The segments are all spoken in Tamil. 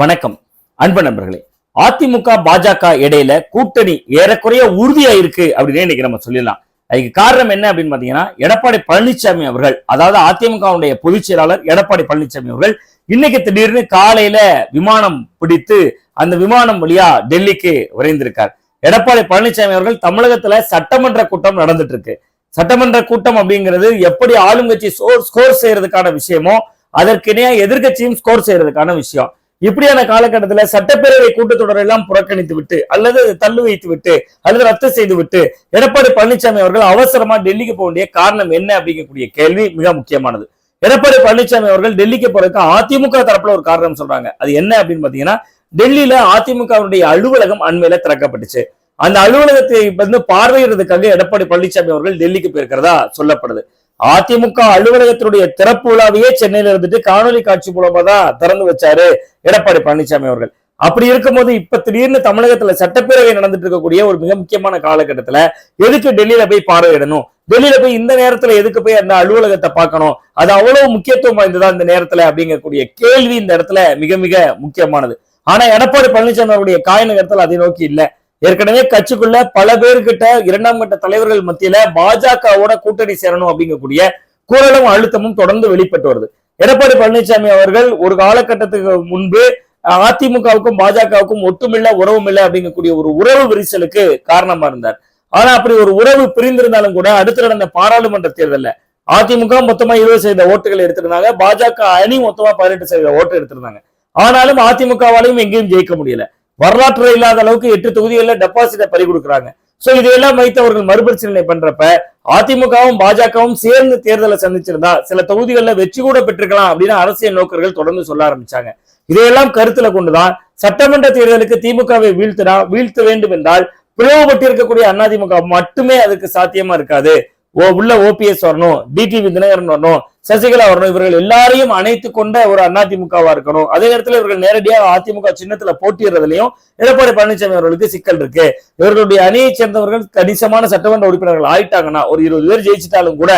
வணக்கம். அன்பு நண்பர்களே அதிமுக பாஜக இடையில கூட்டணி ஏறக்குறைய உறுதியா இருக்கு அப்படின்னு இன்னைக்கு நம்ம சொல்லிடலாம். அதுக்கு காரணம் என்ன அப்படின்னு பாத்தீங்கன்னா எடப்பாடி பழனிசாமி அவர்கள் அதாவது அதிமுகவுடைய பொதுச் செயலாளர் எடப்பாடி பழனிசாமி அவர்கள் இன்னைக்கு திடீர்னு காலையில விமானம் பிடித்து அந்த விமானம் வழியா டெல்லிக்கு விரைந்திருக்கார். எடப்பாடி பழனிசாமி அவர்கள் தமிழகத்துல சட்டமன்ற கூட்டம் நடந்துட்டு இருக்கு சட்டமன்ற கூட்டம் அப்படிங்கிறது எப்படி ஆளுங்கட்சி ஸ்கோர் செய்யறதுக்கான விஷயமோ அதற்கு இணையா எதிர்கட்சியும் ஸ்கோர் செய்யறதுக்கான விஷயம். இப்படியான காலகட்டத்துல சட்டப்பேரவை கூட்டத்தொடர் எல்லாம் புறக்கணித்து விட்டு அல்லது தள்ளு வைத்து விட்டு அல்லது ரத்து செய்து விட்டு எடப்பாடி பழனிசாமி அவர்கள் அவசரமா டெல்லிக்கு போக வேண்டிய காரணம் என்ன அப்படிங்கக்கூடிய கேள்வி மிக முக்கியமானது. எடப்பாடி பழனிசாமி அவர்கள் டெல்லிக்கு போறதுக்கு அதிமுக தரப்புல ஒரு காரணம் சொல்றாங்க. அது என்ன அப்படின்னு பாத்தீங்கன்னா டெல்லியில அதிமுகவுடைய அலுவலகம் அண்மையில திறக்கப்பட்டுச்சு. அந்த அலுவலகத்தை வந்து பார்வையிடுறதுக்காக எடப்பாடி பழனிசாமி அவர்கள் டெல்லிக்கு போயிருக்கிறதா சொல்லப்படுது. அதிமுக அலுவலகத்தினுடைய திறப்பு விழாவையே சென்னையில இருந்துட்டு காணொலி காட்சி மூலமா தான் திறந்து வச்சாரு எடப்பாடி பழனிசாமி அவர்கள். அப்படி இருக்கும்போது இப்ப திடீர்னு தமிழகத்துல சட்டப்பேரவை நடந்துட்டு இருக்கக்கூடிய ஒரு மிக முக்கியமான காலகட்டத்துல எதுக்கு டெல்லியில போய் பார்வையிடணும்? டெல்லியில போய் இந்த நேரத்துல எதுக்கு போய் அந்த அலுவலகத்தை பார்க்கணும்? அது அவ்வளவு முக்கியத்துவம் வாய்ந்ததா இந்த நேரத்துல அப்படிங்கக்கூடிய கேள்வி இந்த இடத்துல மிக மிக முக்கியமானது. ஆனா எடப்பாடி பழனிசாமி அவருடைய காய நகரத்தில் அதை நோக்கி இல்லை. ஏற்கனவே கட்சிக்குள்ள பல பேர்கிட்ட இரண்டாம் கட்ட தலைவர்கள் மத்தியில பாஜகவோட கூட்டணி சேரணும் அப்படிங்கக்கூடிய குரலும் அழுத்தமும் தொடர்ந்து வெளிப்பட்டு வருது. எடப்பாடி பழனிசாமி அவர்கள் ஒரு காலகட்டத்துக்கு முன்பு அதிமுகவுக்கும் பாஜகவுக்கும் ஒட்டுமில்ல உறவும் இல்லை அப்படிங்கக்கூடிய ஒரு உறவு விரிசலுக்கு காரணமா இருந்தார். ஆனா அப்படி ஒரு உறவு பிரிந்திருந்தாலும் கூட அடுத்து நடந்த பாராளுமன்ற தேர்தல்ல அதிமுக மொத்தமா இருபது சதவீத ஓட்டுகள் எடுத்திருந்தாங்க. பாஜக அணி மொத்தமா பதினெட்டு சதவீத ஓட்டு எடுத்திருந்தாங்க. ஆனாலும் அதிமுகவாலையும் எங்கேயும் ஜெயிக்க முடியல. வரலாற்று இல்லாத அளவுக்கு எட்டு தொகுதிகளில் டெபாசிட்டை பறி கொடுக்குறாங்க. சோ இதையெல்லாம் வைத்து அவர்கள் மறுபரிசீலனை பண்றப்ப அதிமுகவும் பாஜகவும் சேர்ந்து தேர்தலை சந்திச்சிருந்தா சில தொகுதிகளில் வெற்றி கூட பெற்றிருக்கலாம் அப்படின்னு அரசியல் நோக்கர்கள் தொடர்ந்து சொல்ல ஆரம்பிச்சாங்க. இதையெல்லாம் கருத்துல கொண்டுதான் சட்டமன்ற தேர்தலுக்கு திமுகவை வீழ்த்தினா வீழ்த்த வேண்டும் என்றால் பிளவுபட்டிருக்கக்கூடிய அதிமுக மட்டுமே அதுக்கு சாத்தியமா இருக்காது. உள்ள ஓபிஎஸ் வரணும் டிடிவி தினகரன் வரணும் சசிகலா வரணும் இவர்கள் எல்லாரையும் அணைத்து கொண்ட ஒரு அதிமுகவா இருக்கணும். அதே நேரத்தில் இவர்கள் நேரடியாக அதிமுக சின்னத்துல போட்டியிடுறதுலயும் எடப்பாடி பழனிசாமி அவர்களுக்கு சிக்கல் இருக்கு. இவர்களுடைய அணியை சேர்ந்தவர்கள் கணிசமான சட்டமன்ற உறுப்பினர்கள் ஆயிட்டாங்கன்னா ஒரு இருபது பேர் ஜெயிச்சிட்டாலும் கூட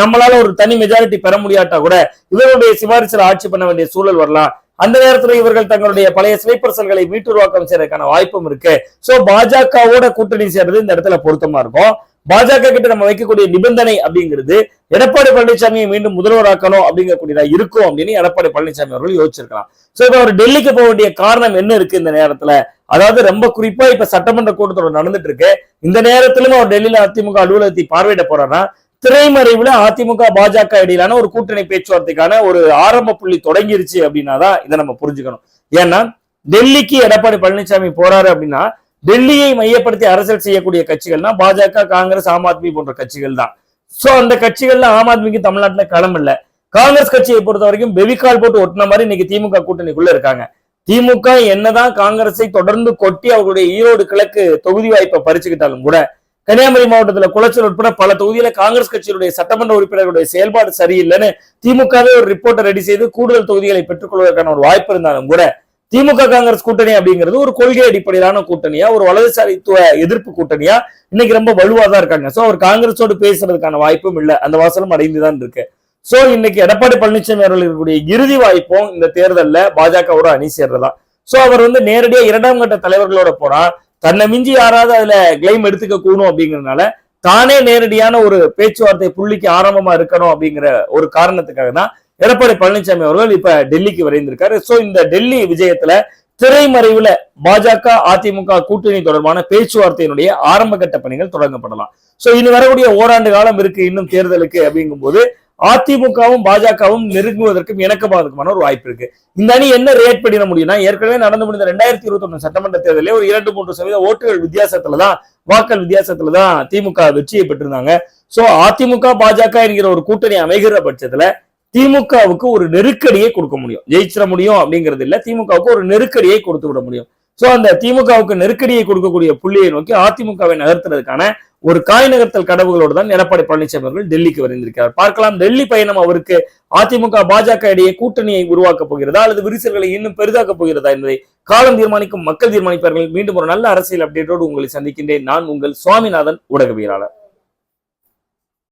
நம்மளால ஒரு தனி மெஜாரிட்டி பெற முடியாட்டா கூட இவருடைய சிபாரிசில் ஆட்சி பண்ண வேண்டிய சூழல் வரலாம். அந்த நேரத்தில் இவர்கள் தங்களுடைய பழைய சிலைப்பரசல்களை மீட்டுருவாக்கம் செய்யறதுக்கான வாய்ப்பும் இருக்கு. சோ பாஜகவோட கூட்டணி சேர்றது இந்த இடத்துல பொருத்தமா இருக்கும். பாஜக கிட்ட நம்ம வைக்கக்கூடிய நிபந்தனை அப்படிங்கிறது எடப்பாடி பழனிசாமியை மீண்டும் முதல்வராக்கணும் அப்படிங்கக்கூடியதா இருக்கும் அப்படின்னு எடப்பாடி பழனிசாமி அவர்கள் யோசிச்சிருக்கலாம். சோ இப்ப அவர் டெல்லிக்கு போக வேண்டிய காரணம் என்ன இருக்கு இந்த நேரத்துல? அதாவது ரொம்ப குறிப்பா இப்ப சட்டமன்ற கூட்டத்தோட நடந்துட்டு இருக்கு இந்த நேரத்திலும் அவர் டெல்லியில அதிமுக அலுவலகத்தை பார்வையிட போறாருன்னா திரைமறைவுல அதிமுக பாஜக இடையிலான ஒரு கூட்டணி பேச்சுவார்த்தைக்கான ஒரு ஆரம்ப புள்ளி தொடங்கிருச்சு அப்படின்னா தான் இதை நம்ம புரிஞ்சுக்கணும். ஏன்னா டெல்லிக்கு எடப்பாடி பழனிசாமி போறாரு அப்படின்னா டெல்லியை மையப்படுத்தி அரசியல் செய்யக்கூடிய கட்சிகள்னா பாஜக காங்கிரஸ் ஆம் ஆத்மி போன்ற கட்சிகள் தான். சோ அந்த கட்சிகள்ல ஆம் ஆத்மிக்கு தமிழ்நாட்டுல களம் இல்ல. காங்கிரஸ் கட்சியை பொறுத்த வரைக்கும் பெவிகால் போட்டு ஒட்டின மாதிரி இன்னைக்கு திமுக கூட்டணிக்குள்ள இருக்காங்க. திமுக என்னதான் காங்கிரஸை தொடர்ந்து கொட்டி அவர்களுடைய ஈரோடு கிழக்கு தொகுதி வாய்ப்பை பறிச்சுக்கிட்டாலும் கூட கன்னியாகுமரி மாவட்டத்துல குளச்சல் உட்பட பல தொகுதியில காங்கிரஸ் கட்சியினுடைய சட்டமன்ற உறுப்பினர்களுடைய செயல்பாடு சரியில்லைன்னு திமுகவே ஒரு ரிப்போர்ட்டை ரெடி செய்து கூடுதல் தொகுதிகளை பெற்றுக்கொள்வதற்கான ஒரு வாய்ப்பு இருந்தாலும் கூட திமுக காங்கிரஸ் கூட்டணி அப்படிங்கிறது ஒரு கொள்கை அடிப்படையிலான கூட்டணியா ஒரு வலதுசாரித்துவ எதிர்ப்பு கூட்டணியா இன்னைக்கு ரொம்ப வலுவா தான் இருக்காங்க. சோ அவர் காங்கிரஸோடு பேசுறதுக்கான வாய்ப்பும் இல்ல. அந்த வாசலும் அடைந்துதான் இருக்கு. சோ இன்னைக்கு எடப்பாடி பழனிசாமி அவர்கள் இருக்கக்கூடிய இறுதி வாய்ப்பும் இந்த தேர்தல்ல பாஜகவோட அணி சேர்றதா. சோ அவர் வந்து நேரடியா இரண்டாம் கட்ட தலைவர்களோட போனா தன்னை மிஞ்சி யாராவது அதுல கிளைம் எடுத்துக்க கூடும் அப்படிங்கறதுனால தானே நேரடியான ஒரு பேச்சுவார்த்தை புள்ளிக்கு ஆரம்பமா இருக்கணும் அப்படிங்கிற ஒரு காரணத்துக்காக தான் எடப்பாடி பழனிசாமி அவர்கள் இப்ப டெல்லிக்கு விரைந்திருக்காரு. சோ இந்த டெல்லி விஜயத்துல திரைமறைவுல பாஜக அதிமுக கூட்டணி தொடர்பான பேச்சுவார்த்தையினுடைய ஆரம்ப கட்ட பணிகள் தொடங்கப்படலாம். சோ இனி வரக்கூடிய ஓராண்டு காலம் இருக்கு இன்னும் தேர்தலுக்கு அப்படிங்கும்போது அதிமுகவும் பாஜகவும் நெருங்குவதற்கும் இணக்கமாவதற்குமான ஒரு வாய்ப்பு இருக்கு. இந்த அணி என்ன ரியாக்ட் பண்ணிட முடியும்னா ஏற்கனவே நடந்து முடிந்த ரெண்டாயிரத்தி இருபத்தி ஒண்ணு சட்டமன்ற தேர்தலில் ஒரு இரண்டு மூன்று சதவீத ஓட்டுகள் வித்தியாசத்துலதான் வாக்கள் வித்தியாசத்துலதான் திமுக வெற்றியை பெற்றிருந்தாங்க. சோ அதிமுக பாஜக என்கிற ஒரு கூட்டணி அமைகிற பட்சத்துல திமுகவுக்கு ஒரு நெருக்கடியை கொடுக்க முடியும். ஜெயிச்சிட முடியும் அப்படிங்கிறது இல்ல. திமுகவுக்கு ஒரு நெருக்கடியை கொடுத்து விட முடியும். சோ அந்த திமுகவுக்கு நெருக்கடியை கொடுக்கக்கூடிய புள்ளியை நோக்கி அதிமுகவை நகர்த்துறதுக்கான ஒரு காய் நகர்த்தல் கடவுகளோடு தான் எடப்பாடி பழனிசாமி அவர்கள் டெல்லிக்கு வந்திருக்கிறார். பார்க்கலாம் டெல்லி பயணம் அவருக்கு அதிமுக பாஜக இடையே கூட்டணியை உருவாக்கப் போகிறதா அல்லது விரிசல்களை இன்னும் பெரிதாக்கப் போகிறதா என்பதை காலம் தீர்மானிக்கும் மக்கள் தீர்மானிப்பார்கள். மீண்டும் ஒரு நல்ல அரசியல் அப்டேட்டோடு உங்களை சந்திக்கின்றேன். நான் உங்கள் சுவாமிநாதன் ஊடகவியலாளர்.